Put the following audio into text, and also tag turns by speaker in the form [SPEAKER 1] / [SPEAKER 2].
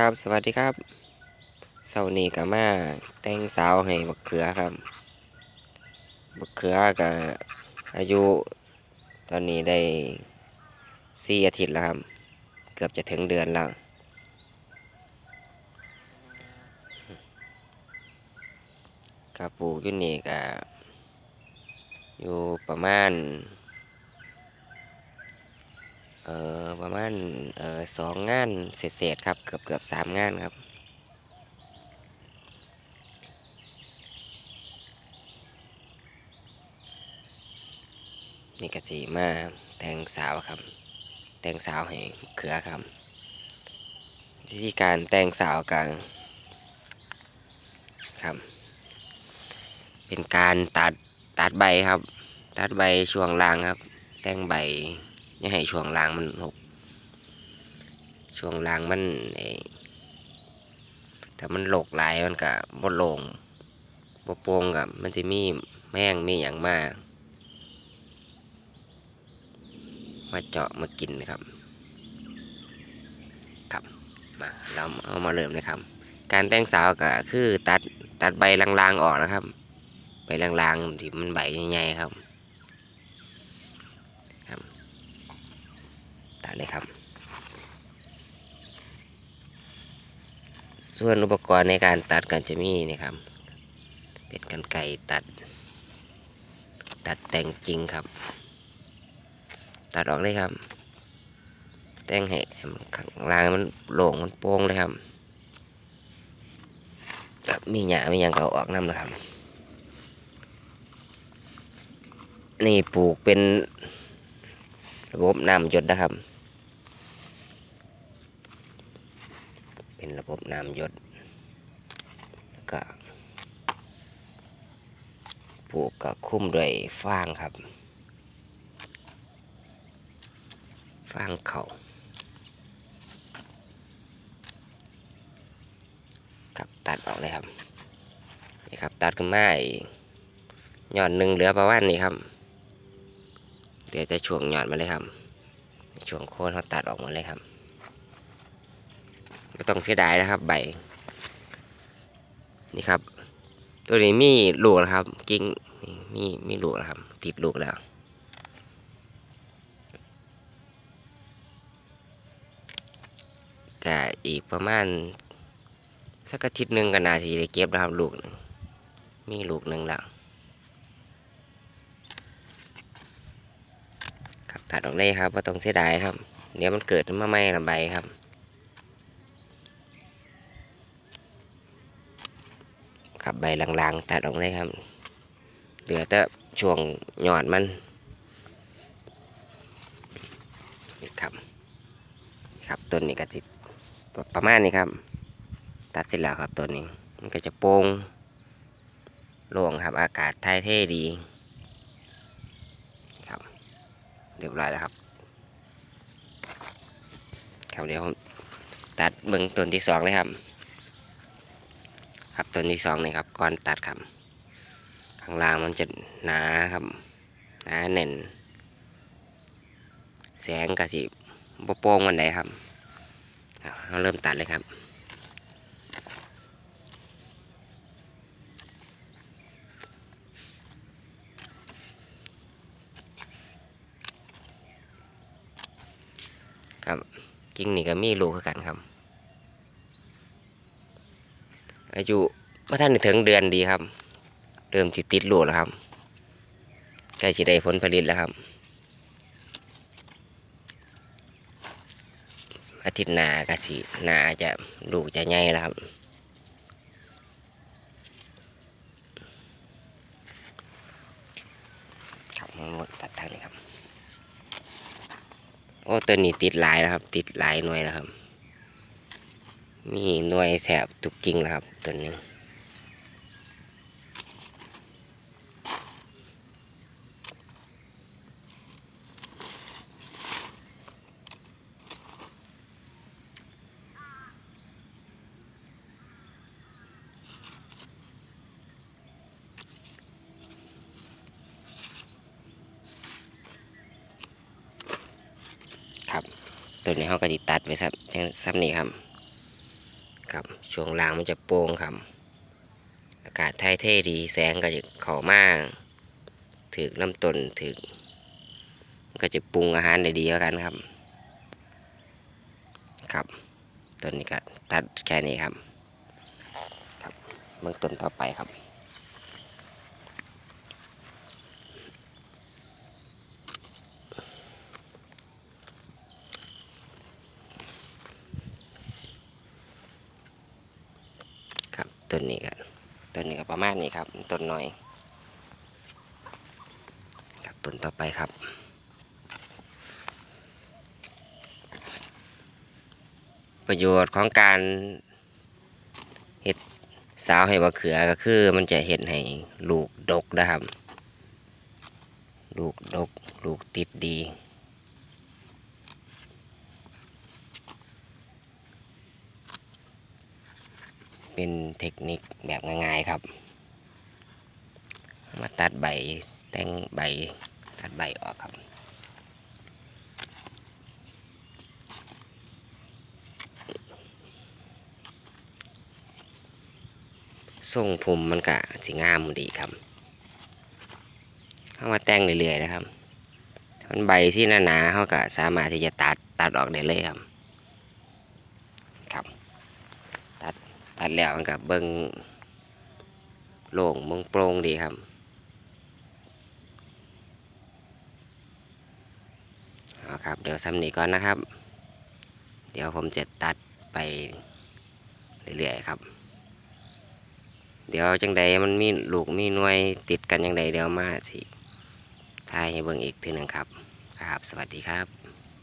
[SPEAKER 1] ครับสวัสดีครับเสาร์นี้ก็มาแต่งสาวให้บักเขือครับ บักเขือก็อายุตอนนี้ได้สี่อาทิตย์แล้วครับ เกือบจะถึงเดือนแล้วกระปูกยู่นี่ก็อยู่ประมาณ เอ่อ ประมาณเอ่อสองงานเศษๆครับ เกือบเกือบสามงานครับนี่ก็สีมาแต่งสาวครับแต่งสาวให้เขือครับวิธีการแต่งสาวกันครับ เป็นการตัดตัดใบครับ ตัดใบช่วงล่างครับแต่งใบย่าให้ช่วงล่างมันหก ช่วงล่างมันไอ้ถ้ามันโลกหลายมันก็บ่โลงบ่โปร่งกับมันจะมีแมงมีอย่างมาก มาเจาะมากินนะครับ ครับมาเราเอามาเริ่มเลยครับ การแต่งสาวก็คือตัดตัดใบลางๆออกนะครับ ใบลางๆที่มันใบใหญ่ๆครับตัดเลยครับ ส่วนอุปกรณ์ในการตัดกันจะมีนี่ครับ เป็นกันไก่ตัด ตัดแต่งจริงครับ ตัดออกเลยครับ แต่งให้มันข้างล่างมันโล่งมันโป่งเลยครับครับมีหยามียังก็เอาออกน้ำนะครับ นี่ปลูกเป็นระบบน้ำหยดนะครับ เป็นระบบน้ำยดแล้วก็ปลูกก็คุ้มด้วยฟางครับ ฟางเขาครับตัดออกเลยครับนี่ครับตัดขึ้นมาอีกหย่อนหนึ่งเหลือประมาณนี้ครับเดี๋ยวจะช่วงหย่อนมาเลยครับช่วงโคนเขาตัดออกมาเลยครับ ไม่ต้องเสียดายนะครับ ใบ นี่ครับ ตัวนี้มีลูกแล้วครับ กิ้งนี่มีมีลูกแล้วครับ ติดลูกแล้วก็อีกประมาณสักอาทิตย์หนึ่งก็นาทีได้เก็บนะครับ ลูกหนึ่งมีลูกหนึ่งแล้วครับตัดออกเลยครับว่าต้องเสียดายครับ เดี๋ยวมันเกิดมาไม่ละใบครับ ครับใบลางๆ ตัดออกเลยครับ เหลือแต่ช่วงหยอดมันนี่ครับ ครับต้นนี้ก็จิประมาณนี้ครับ ตัดเสร็จแล้วครับต้นนี้มันก็จะโปร่งโล่งครับ อากาศถ่ายเท่ดีครับ เรียบร้อยแล้วครับ ครับเดี๋ยวผมตัดเบื้องต้นที่สองเลยครับ ครับต้นที่สองนี่ครับก่อนตัดครับข้างล่างมันจะหนาครับหนาแน่น แสงกระสิบโป้งวันไหนครับเราเริ่มตัดเลยครับครับกิ่งนี่ก็มีลูกคือกันครับ อายุว่าท่านถึงเดือนดีครับ เริ่มติดติดลูกแล้วครับใกล้จะได้ผลผลิตแล้วครับ อาทิตย์หน้ากะสิหนาจะลูกจะใหญ่แล้วครับครับมันหมดตัดทางนี้ครับ โอ้ตัวนี้ติดหลายแล้วครับ ติดหลายหน่วยแล้วครับ มีหน่วยแสบทุกกิ่งแล้วครับ ตัวนี้ครับ ตัวนี้เขาก็ติดตัดไว้ซับซับนี่ครับ ครับช่วงล่างมันจะโปร่งครับ อากาศไทยเท่ดีแสงก็จะเข้ามาถึกน้ำต้นถึกมันก็จะปรุงอาหารได้ดีแล้วกันครับ ครับต้นนี้ก็ตัดแค่นี้ครับ ครับเบื้องต้นต่อไปครับ ครับ ต้นนี้ก็ต้นนี้ก็ประมาณนี้ครับต้นหน้อยครับต้นต่อไปครับประโยชน์ของการเห็ดสาวให้บะเขือก็คือมันจะเห็ดให้ลูกดกนะครับ ลูกดก ลูกติดดี เป็นเทคนิคแบบง่ายๆครับ มาตัดใบแต่งใบตัดใบออกครับทรงผมมันก็สิงามดีครับเข้ามาแต่งเรื่อยๆนะครับมันใบที่หนาๆเขาก็สามารถที่จะตัดตัดออกได้เลยครับ ตัดแล้วมันก็เบิ้งโล่งเบิ้งโปร่งดีครับเอาครับ เดี๋ยวซ้ำนี้ก่อนนะครับ เดี๋ยวผมจะตัดไปเรื่อยๆครับ เดี๋ยวจังใดมันมีลูกมีหน่วยติดกันจังใดเดี๋ยวมาสิทายให้เบิ่งอีกทีหนึ่งครับ ครับ สวัสดีครับ